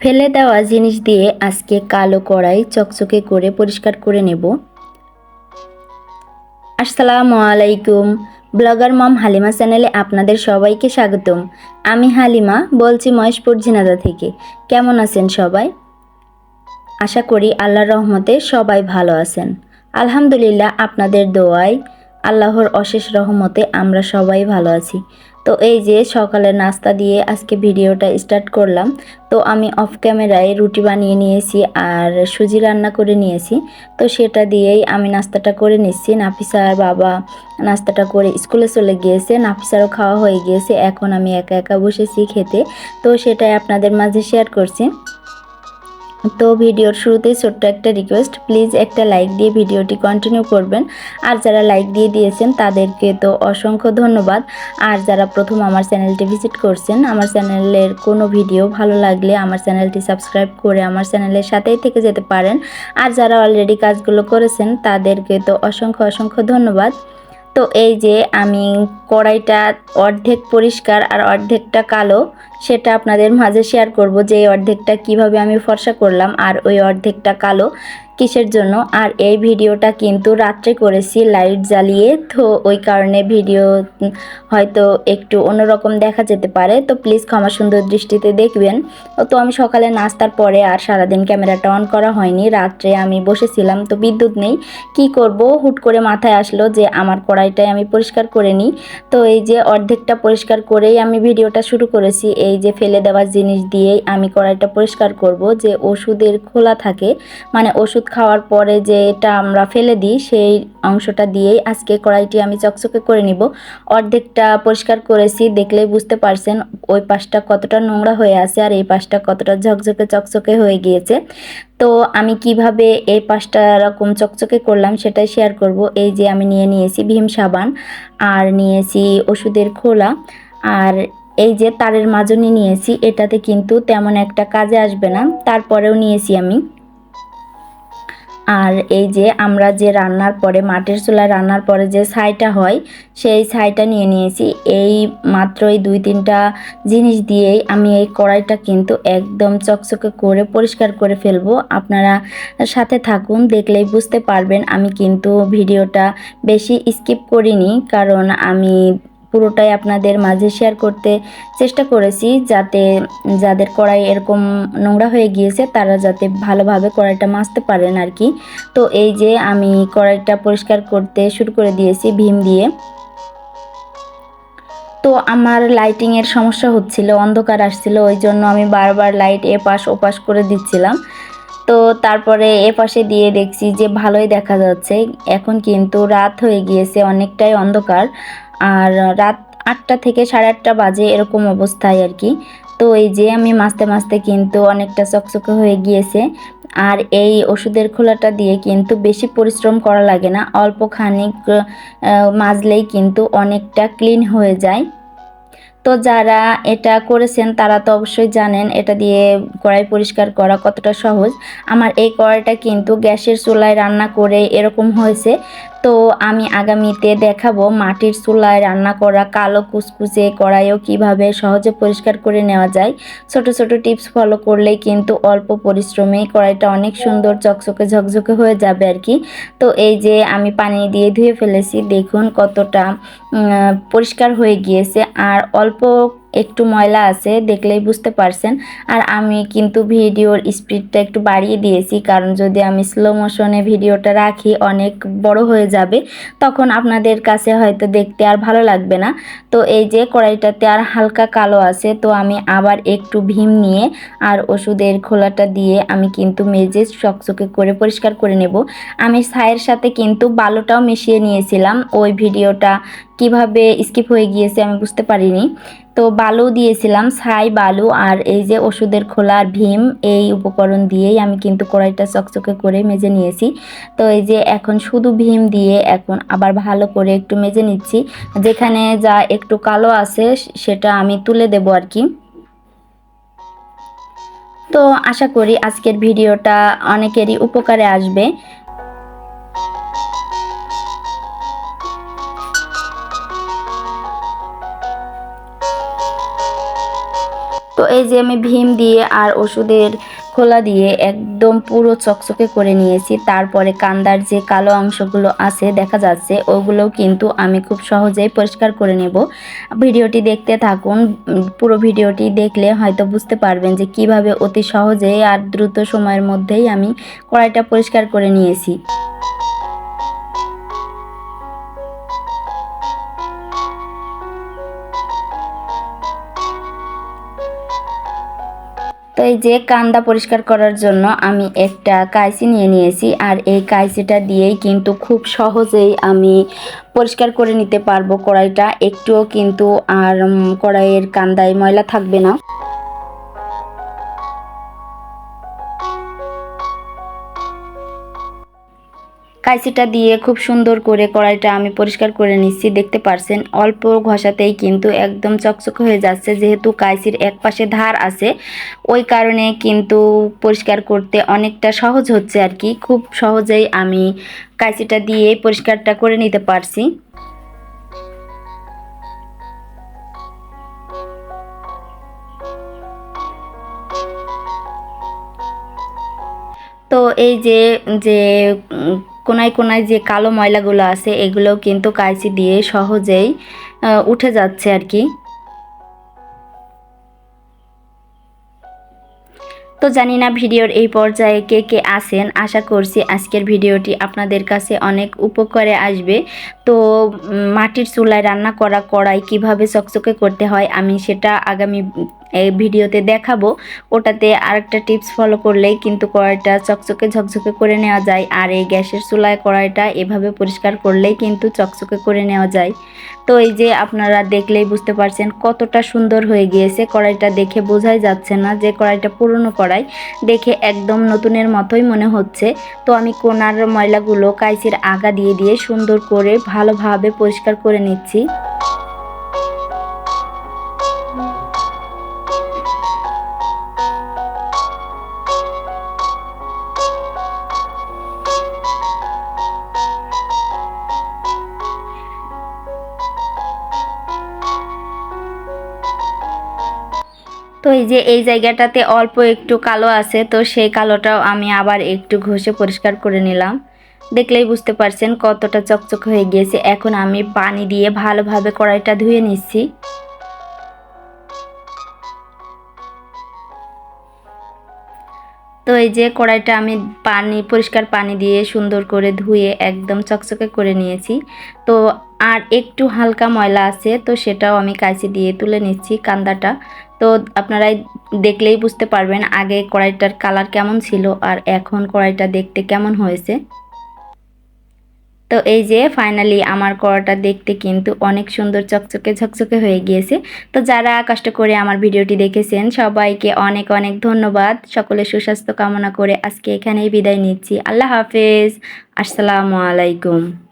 ফেলে দেওয়া জিনিস দিয়ে আজকে কালো কড়াই চকচকে করে পরিষ্কার করে নেব। আসসালামু আলাইকুম। ব্লগার মম হালিমা চ্যানেলে আপনাদের সবাইকে স্বাগতম। আমি হালিমা, বলছি মহেশপুর ঝিনাদা থেকে। কেমন আছেন সবাই? আশা করি আল্লাহর রহমতে সবাই ভালো আছেন। আলহামদুলিল্লাহ আপনাদের দোয়ায় আল্লাহর অশেষ রহমতে আমরা সবাই ভালো আছি। তো এই যে সকালে নাস্তা দিয়ে আজকে ভিডিওটা স্টার্ট করলাম। তো আমি অফ ক্যামেরায় রুটি বানিয়ে নিয়েছি আর সুজি রান্না করে নিয়েছি। তো সেটা দিয়েই আমি নাস্তাটা করে নিচ্ছি। নাফিসার বাবা নাস্তাটা করে স্কুলে চলে গিয়েছে। নাফিসারও খাওয়া হয়ে গিয়েছে। এখন আমি একা একা বসেছি খেতে। তো সেটাই আপনাদের মাঝে শেয়ার করছি। তো ভিডিওর শুরুতেই ছোট্ট একটা রিকোয়েস্ট প্লিজ একটা লাইক দিয়ে ভিডিওটি কন্টিনিউ করবেন। আর যারা লাইক দিয়ে দিয়েছেন, তাদেরকে তো অসংখ্য ধন্যবাদ। আর যারা প্রথম আমার চ্যানেলটি ভিজিট করছেন, আমার চ্যানেলের কোনো ভিডিও ভালো লাগলে আমার চ্যানেলটি সাবস্ক্রাইব করে আমার চ্যানেলের সাথেই থেকে যেতে পারেন। আর যারা অলরেডি কাজগুলো করেছেন, তাদেরকে তো অসংখ্য অসংখ্য ধন্যবাদ। তো এই যে আমি কড়াইটা অর্ধেক পরিষ্কার আর অর্ধেকটা কালো সেটা আপনাদের মাঝে শেয়ার করব যে এই অর্ধেকটা কীভাবে আমি ফর্সা করলাম আর ওই অর্ধেকটা কালো কিসের জন্য। আর এই ভিডিওটা কিন্তু রাত্রে করেছি লাইট জ্বালিয়ে। তো ওই কারণে ভিডিও হয়তো একটু অন্যরকম দেখা যেতে পারে। তো প্লিজ ক্ষমা সুন্দর দৃষ্টিতে দেখবেন। তো আমি সকালে নাস্তার পরে আর সারাদিন ক্যামেরাটা অন করা হয়নি। রাত্রে আমি বসেছিলাম, তো বিদ্যুৎ নেই। কি করব? হুট করে মাথায় আসলো যে আমার কড়াইটাই আমি পরিষ্কার করে নিই। তো এই যে অর্ধেকটা পরিষ্কার করেই আমি ভিডিওটা শুরু করেছি, এই যে ফেলে দেওয়ার জিনিস দিয়েই আমি কড়াইটা পরিষ্কার করব যে ওষুধের খোলা থাকে। মানে ওষুধ খাওয়ার পরে যে এটা আমরা ফেলে দিই, সেই অংশটা দিয়েই আজকে কড়াইটি আমি চকচকে করে নিব। অর্ধেকটা পরিষ্কার করেছি, দেখলেই বুঝতে পারছেন ওই পাশটা কতটা নোংরা হয়ে আছে আর এই পাশটা কতটা ঝকঝকে চকচকে হয়ে গিয়েছে। তো আমি কীভাবে এই পাশটা এরকম চকচকে করলাম সেটাই শেয়ার করব। এই যে আমি নিয়ে নিয়েছি ভীম সাবান আর নিয়েছি ওষুধের খোলা। আর এই যে তারের মাজনি নিয়েছি, এটাতে কিন্তু তেমন একটা কাজে আসবে না, তারপরেও নিয়েছি আমি। আর এই যে আমরা যে রান্নার পরে, মাটির চুলায় রান্নার পরে যে ছাইটা হয়, সেই ছাইটা নিয়ে নিয়েছি। এই মাত্র এই দুই তিনটা জিনিস দিয়েই আমি এই কড়াইটা কিন্তু একদম চকচকে করে, পরিষ্কার করে ফেলব। আপনারা সাথে থাকুন, দেখলেই বুঝতে পারবেন। আমি কিন্তু ভিডিওটা বেশি স্কিপ করিনি, কারণ আমি পুরোটাই আপনাদের মাঝে শেয়ার করতে চেষ্টা করেছি যাতে যাদের কড়াই এরকম নোংরা হয়ে গিয়েছে তারা যাতে ভালোভাবে কড়াইটা মাজতে পারেন আর কি। তো এই যে আমি কড়াইটা পরিষ্কার করতে শুরু করে দিয়েছি ভীম দিয়ে। তো আমার লাইটিংয়ের সমস্যা হচ্ছিল, অন্ধকার আসছিল, ওই জন্য আমি বারবার লাইট এপাশ ওপাশ করে দিচ্ছিলাম। তো তারপরে এ পাশে দিয়ে দেখছি যে ভালোই দেখা যাচ্ছে, এখন কিন্তু রাত হয়ে গিয়েছে, অনেকটাই অন্ধকার। আর রাত আটটা থেকে সাড়ে আটটা বাজে এরকম অবস্থায় আর কি। তো এই যে আমি মাসতে মাসতে কিন্তু অনেকটা চকচকে হয়ে গিয়েছে। আর এই ওষুধের খোলাটা দিয়ে কিন্তু বেশি পরিশ্রম করা লাগে না। অল্প খানিক মাজলেই কিন্তু অনেকটা ক্লিন হয়ে যায়। তো যারা এটা করেছেন তারা তো অবশ্যই জানেন, এটা দিয়ে কড়াই পরিষ্কার করা কতটা সহজ। আমার এই কড়াইটা কিন্তু গ্যাসের চুলায় রান্না করে এরকম হয়েছে। তো আমি আগামীতে দেখাবো মাটির চুলায় রান্না করা কালো কুচকুচে কড়াইও কীভাবে সহজে পরিষ্কার করে নেওয়া যায়। ছোট ছোট টিপস ফলো করলেই কিন্তু অল্প পরিশ্রমে কড়াইটা অনেক সুন্দর চকচকে, ঝকঝকে হয়ে যাবে আর কি। তো এই যে আমি পানি দিয়ে ধুয়ে ফেলেছি, দেখুন কতটা পরিষ্কার হয়ে গিয়েছে। আর অল্প একটু ময়লা আছে, দেখলেই বুঝতে পারছেন। আর আমি কিন্তু ভিডিওর স্পিডটা একটু বাড়িয়ে দিয়েছি, কারণ যদি আমি স্লো মোশনে ভিডিওটা রাখি, অনেক বড় হয়ে যাবে, তখন আপনাদের কাছে হয়তো দেখতে আর ভালো লাগবে না। তো এই যে কড়াইটাতে আর হালকা কালো আছে, তো আমি আবার একটু ভীম নিয়ে আর ওষুধের খোলাটা দিয়ে আমি কিন্তু মেজে চকচকে করে পরিষ্কার করে নেব। আমি ছায়ের সাথে কিন্তু বালুটাও মিশিয়ে নিয়েছিলাম, ওই ভিডিওটা কীভাবে স্কিপ হয়ে গিয়েছে আমি বুঝতে পারিনি। তো বালু দিয়েছিলাম, ছাই বালু আর এই যে ওষুধের খোলা আর ভীম, এই উপকরণ দিয়েই আমি কিন্তু কড়াইটা চকচকে করে মেজে নিয়েছি। তো এই যে এখন শুধু ভীম দিয়ে এখন আবার ভালো করে একটু মেজে নিচ্ছি। যেখানে যা একটু কালো আছে সেটা আমি তুলে দেবো আর কি। তো আশা করি আজকের ভিডিওটা অনেকেরই উপকারে আসবে। তো এই যে আমি ভীম দিয়ে আর ওষুধের খোলা দিয়ে একদম পুরো চকচকে করে নিয়েছি, তারপরে কান্দার যে কালো অংশগুলো আছে, দেখা যাচ্ছে ওগুলোও কিন্তু আমি খুব সহজেই পরিষ্কার করে নেব। ভিডিওটি দেখতে থাকুন, পুরো ভিডিওটি দেখলে হয়তো বুঝতে পারবেন যে কীভাবে অতি সহজেই আর দ্রুত সময়ের মধ্যেই আমি কড়াইটা পরিষ্কার করে নিয়েছি। তো এই যে কান্দা পরিষ্কার করার জন্য আমি একটা কাইসি নিয়ে নিয়েছি, আর এই কাইসিটা দিয়েই কিন্তু খুব সহজেই আমি পরিষ্কার করে নিতে পারব কড়াইটা। একটুও কিন্তু আর কড়াইয়ের কান্দায় ময়লা থাকবে না। কাইচিটা দিয়ে খুব সুন্দর করে কড়াইটা আমি পরিষ্কার করে নিচ্ছি, দেখতে পারছেন? অল্প ঘষাতেই কিন্তু একদম চকচকে হয়ে যাচ্ছে, যেহেতু কাইচির এক পাশে ধার আছে, ওই কারণে কিন্তু পরিষ্কার করতে অনেকটা সহজ হচ্ছে আর কি। খুব সহজেই আমি কাইচিটা দিয়ে পরিষ্কারটা করে নিতে পারছি। তো এই যে যে কোনায় কোনায় যে কালো ময়লাগুলো আছে, এগুলোও কিন্তু কাঁচি দিয়ে সহজেই উঠে যাচ্ছে আর কি। তো জানি না ভিডিওর এই পর্যায়ে কে কে আসেন আশা করছি আজকের ভিডিওটি আপনাদের কাছে অনেক উপকারে আসবে। তো মাটির চুলায় রান্না করা কড়াই কীভাবে চকচকে করতে হয় আমি সেটা আগামী ভিডিওতে দেখাবো। ওটাতে আরেকটা টিপস ফলো করলেই কিন্তু কড়াইটা চকচকে ঝকঝকে করে নেওয়া যায় আর এই গ্যাসের চুলায় কড়াইটা এভাবে পরিষ্কার করলেই কিন্তু চকচকে করে নেওয়া যায়। তো এই যে আপনারা দেখলেই বুঝতে পারছেন কতটা সুন্দর হয়ে গিয়েছে। কড়াইটা দেখে বোঝাই যাচ্ছে না যে কড়াইটা পুরনো কড়াই। দেখে একদম নতুনের মতোই মনে হচ্ছে। তো আমি কোনার ময়লাগুলো কাইচের আগা দিয়ে দিয়ে সুন্দর করে ভালোভাবে পরিষ্কার করে নিচ্ছি। তো এই যে এই জায়গাটাতে অল্প একটু কালো আছে, তো সেই কালোটাও আমি আবার একটু ঘষে পরিষ্কার করে নিলাম। দেখলেই বুঝতে পারছেন কতটা চকচক হয়ে গিয়েছে। এখন আমি পানি দিয়ে ভালোভাবে কড়াইটা ধুয়ে নিচ্ছি। তো এই যে কড়াইটা আমি পানি, পরিষ্কার পানি দিয়ে সুন্দর করে ধুয়ে একদম চকচকে করে নিয়েছি। তো আর একটু হালকা ময়লা আছে, তো সেটাও আমি কাঁচি দিয়ে তুলে নিচ্ছি কান্দাটা। তো আপনারাই দেখলেই বুঝতে পারবেন আগে কড়াইটার কালার কেমন ছিল আর এখন কড়াইটা দেখতে কেমন হয়েছে। তো এই যে ফাইনালি আমার কড়াটা দেখতে কিন্তু অনেক সুন্দর চকচকে ঝকচকে হয়ে গিয়েছে। তো যারা কষ্ট করে আমার ভিডিওটি দেখেছেন, সবাইকে অনেক অনেক ধন্যবাদ। সকলে সুস্বাস্থ্য কামনা করে আজকে এখানেই বিদায় নিচ্ছি। আল্লাহ হাফেজ। আসসালামু আলাইকুম।